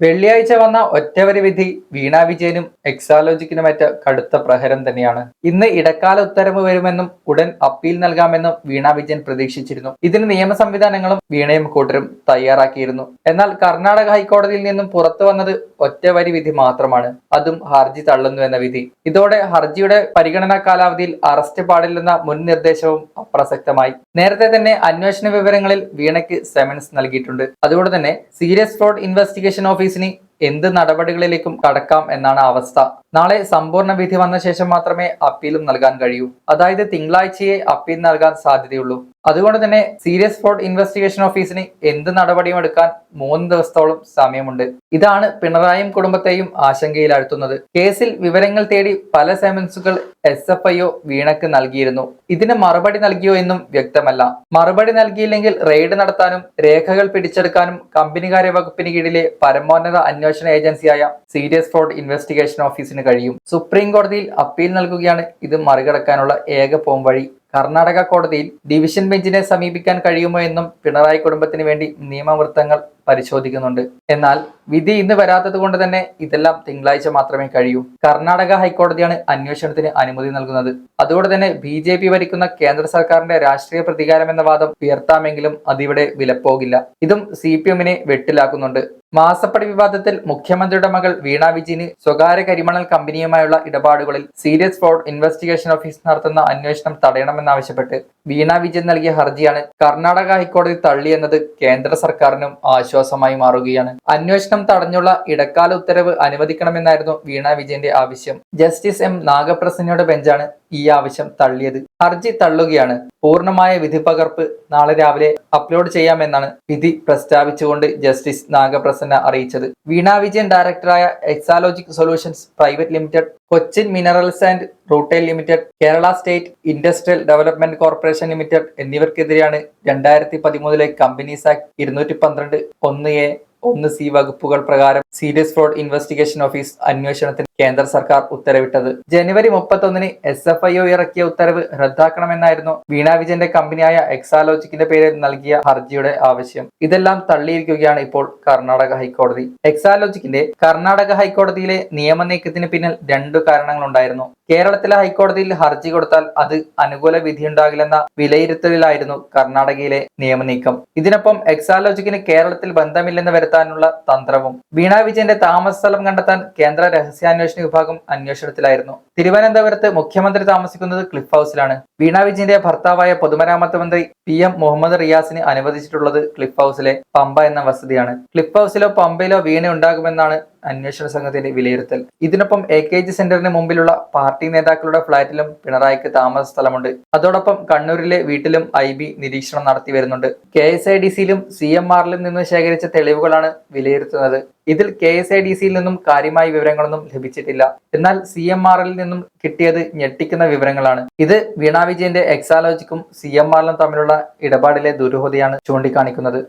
വെള്ളിയാഴ്ച വന്ന ഒറ്റവരി വിധി വീണ വിജയനും എക്സാലോജിക്കിനുമേറ്റ കടുത്ത പ്രഹരം തന്നെയാണ്. ഇന്ന് ഇടക്കാല ഉത്തരവ് വരുമെന്നും ഉടൻ അപ്പീൽ നൽകാമെന്നും വീണ വിജയൻ പ്രതീക്ഷിച്ചിരുന്നു. ഇതിന് നിയമ സംവിധാനങ്ങളും വീണയും കൂട്ടരും തയ്യാറാക്കിയിരുന്നു. എന്നാൽ കർണാടക ഹൈക്കോടതിയിൽ നിന്നും പുറത്തു വന്നത് ഒറ്റവരി വിധി മാത്രമാണ്. അതും ഹർജി തള്ളുന്നു എന്ന വിധി. ഇതോടെ ഹർജിയുടെ പരിഗണനാ കാലാവധിയിൽ അറസ്റ്റ് പാടില്ലെന്ന മുൻ നിർദ്ദേശവും അപ്രസക്തമായി. നേരത്തെ തന്നെ അന്വേഷണ വിവരങ്ങളിൽ വീണയ്ക്ക് സെമൻസ് നൽകിയിട്ടുണ്ട്. അതുകൊണ്ട് തന്നെ സീരിയസ് ഫ്രോഡ് ഇൻവെസ്റ്റിഗേഷൻ ഓഫീസിന് എന്ത് നടപടികളിലേക്കും കടക്കാം എന്നാണ് അവസ്ഥ. നാളെ സമ്പൂർണ വിധി വന്ന ശേഷം മാത്രമേ അപ്പീലും നൽകാൻ കഴിയൂ. അതായത് തിങ്കളാഴ്ചയെ അപ്പീൽ നൽകാൻ സാധ്യതയുള്ളൂ. അതുകൊണ്ട് തന്നെ സീരിയസ് ഫ്രോഡ് ഇൻവെസ്റ്റിഗേഷൻ ഓഫീസിന് എന്ത് നടപടിയും എടുക്കാൻ മൂന്ന് ദിവസത്തോളം സമയമുണ്ട്. ഇതാണ് പിണറായിയും കുടുംബത്തെയും ആശങ്കയിലാഴ്ത്തുന്നത്. കേസിൽ വിവരങ്ങൾ തേടി പല സെമൻസുകൾ എസ് എഫ് ഐ ഒ വീണക്ക് നൽകിയിരുന്നു. ഇതിന് മറുപടി നൽകിയോ എന്നും വ്യക്തമല്ല. മറുപടി നൽകിയില്ലെങ്കിൽ റെയ്ഡ് നടത്താനും രേഖകൾ പിടിച്ചെടുക്കാനും കമ്പനികാര്യ വകുപ്പിന് കീഴിലെ പരമോന്നത അന്വേഷണ ഏജൻസിയായ സീരിയസ് ഫ്രോഡ് ഇൻവെസ്റ്റിഗേഷൻ ഓഫീസിന് കഴിയും. സുപ്രീം കോടതിയിൽ അപ്പീൽ നൽകുകയാണ്. ഇത് മറികടക്കാനുള്ള ഏക പോംവഴി. കർണാടക കോടതിയിൽ ഡിവിഷൻ ബെഞ്ചിനെ സമീപിക്കാൻ കഴിയുമോ എന്നും പിണറായി കുടുംബത്തിന് വേണ്ടി നിയമവൃത്തങ്ങൾ പരിശോധിക്കുന്നുണ്ട്. എന്നാൽ വിധി ഇന്ന് വരാത്തത് കൊണ്ട് തന്നെ ഇതെല്ലാം തിങ്കളാഴ്ച മാത്രമേ കഴിയൂ. കർണാടക ഹൈക്കോടതിയാണ് അന്വേഷണത്തിന് അനുമതി നൽകുന്നത്. അതുകൊണ്ട് തന്നെ ബി ജെ പി ഭരിക്കുന്ന കേന്ദ്ര സർക്കാരിന്റെ രാഷ്ട്രീയ പ്രതികാരം എന്ന വാദം ഉയർത്താമെങ്കിലും അതിവിടെ വിലപ്പോകില്ല. ഇതും സി പി എമ്മിനെ വെട്ടിലാക്കുന്നുണ്ട്. മാസപ്പടി വിവാദത്തിൽ മുഖ്യമന്ത്രിയുടെ മകൾ വീണ വിജയന് സ്വകാര്യ കരിമണൽ കമ്പനിയുമായുള്ള ഇടപാടുകളിൽ സീരിയസ് ഫ്രോഡ് ഇൻവെസ്റ്റിഗേഷൻ ഓഫീസ് നടത്തുന്ന അന്വേഷണം തടയണമെന്നാവശ്യപ്പെട്ട് വീണ വിജയൻ നൽകിയ ഹർജിയാണ് കർണാടക ഹൈക്കോടതി തള്ളിയെന്നത് കേന്ദ്ര സർക്കാരിനും ആശ്വാസമായി മാറുകയാണ്. അന്വേഷണം തടഞ്ഞുള്ള ഇടക്കാല ഉത്തരവ് അനുവദിക്കണമെന്നായിരുന്നു വീണ വിജയന്റെ ആവശ്യം. ജസ്റ്റിസ് എം നാഗപ്രസന്നയുടെ ബെഞ്ചാണ് ഈ ആവശ്യം തള്ളിയത്. ഹർജി തള്ളുകയാണ്. പൂർണമായ വിധി പകർപ്പ് നാളെ രാവിലെ അപ്ലോഡ് ചെയ്യാമെന്നാണ് വിധി പ്രസ്താവിച്ചുകൊണ്ട് ജസ്റ്റിസ് നാഗപ്രസന്ന അറിയിച്ചത്. വീണ വിജയൻ ഡയറക്ടറായ Exalogic solutions private limited Cochin minerals and rutile limited Kerala state industrial development corporation limited എന്നിവർക്കെതിരെയാണ് രണ്ടായിരത്തി പതിമൂന്നിലെ കമ്പനീസ് ആക്ട് ഇരുന്നൂറ്റി പന്ത്രണ്ട് ഒന്ന് എ ഒന്ന് സി വകുപ്പുകൾ പ്രകാരം സീരിയസ് ഫ്രോഡ് ഇൻവെസ്റ്റിഗേഷൻ ഓഫീസ് അന്വേഷണത്തിന് കേന്ദ്ര സർക്കാർ ഉത്തരവിട്ടത്. ജനുവരി മുപ്പത്തൊന്നിന് എസ് എഫ് ഐ ഒ ഇറക്കിയ ഉത്തരവ് റദ്ദാക്കണമെന്നായിരുന്നു വീണ വിജയന്റെ കമ്പനിയായ എക്സാലോജിക്കിന്റെ പേരിൽ നൽകിയ ഹർജിയുടെ ആവശ്യം. ഇതെല്ലാം തള്ളിയിരിക്കുകയാണ് ഇപ്പോൾ കർണാടക ഹൈക്കോടതി. എക്സാലോജിക്കിന്റെ കർണാടക ഹൈക്കോടതിയിലെ നിയമനീക്കത്തിന് പിന്നിൽ രണ്ടു കാരണങ്ങളുണ്ടായിരുന്നു. കേരളത്തിലെ ഹൈക്കോടതിയിൽ ഹർജി കൊടുത്താൽ അത് അനുകൂല വിധിയുണ്ടാകില്ലെന്ന വിലയിരുത്തലിലായിരുന്നു കർണാടകയിലെ നിയമനീക്കം. ഇതിനൊപ്പം എക്സാലോജിക്കിന് കേരളത്തിൽ ബന്ധമില്ലെന്ന് വരുത്താനുള്ള തന്ത്രവും. വീണ വിജയന്റെ താമസ കണ്ടെത്താൻ കേന്ദ്ര രഹസ്യാന്വേഷണ വിഭാഗം അന്വേഷണത്തിലായിരുന്നു. തിരുവനന്തപുരത്ത് മുഖ്യമന്ത്രി താമസിക്കുന്നത് ക്ലിഫ് ഹൗസിലാണ്. വീണ വിജയന്റെ ഭർത്താവായ പൊതുമരാമത്ത് മന്ത്രി പി എം മുഹമ്മദ് റിയാസിന് അനുവദിച്ചിട്ടുള്ളത് ക്ലിഫ് ഹൗസിലെ പമ്പ എന്ന വസതിയാണ്. ക്ലിഫ് ഹൗസിലോ പമ്പയിലോ വീണ ഉണ്ടാകുമെന്നാണ് അന്വേഷണ സംഘത്തിന്റെ വിലയിരുത്തൽ. ഇതിനൊപ്പം എ കെ ജി സെന്ററിന് മുമ്പിലുള്ള പാർട്ടി നേതാക്കളുടെ ഫ്ളാറ്റിലും പിണറായിക്ക് താമസ സ്ഥലമുണ്ട്. അതോടൊപ്പം കണ്ണൂരിലെ വീട്ടിലും ഐ ബി നിരീക്ഷണം നടത്തി വരുന്നുണ്ട്. കെ എസ് ഐ ഡി സിയിലും സി എം ആറിലും നിന്ന് ശേഖരിച്ച തെളിവുകളാണ് വിലയിരുത്തുന്നത്. ഇതിൽ കെ എസ് ഐ ഡി സിയിൽ നിന്നും കാര്യമായ വിവരങ്ങളൊന്നും ലഭിച്ചിട്ടില്ല. എന്നാൽ സി എം ആറിൽ നിന്നും കിട്ടിയത് ഞെട്ടിക്കുന്ന വിവരങ്ങളാണ്. ഇത് വീണ വിജയന്റെ എക്സാലോജിക്കും സി എം ആറിലും തമ്മിലുള്ള ഇടപാടിലെ ദുരൂഹതയാണ് ചൂണ്ടിക്കാണിക്കുന്നത്.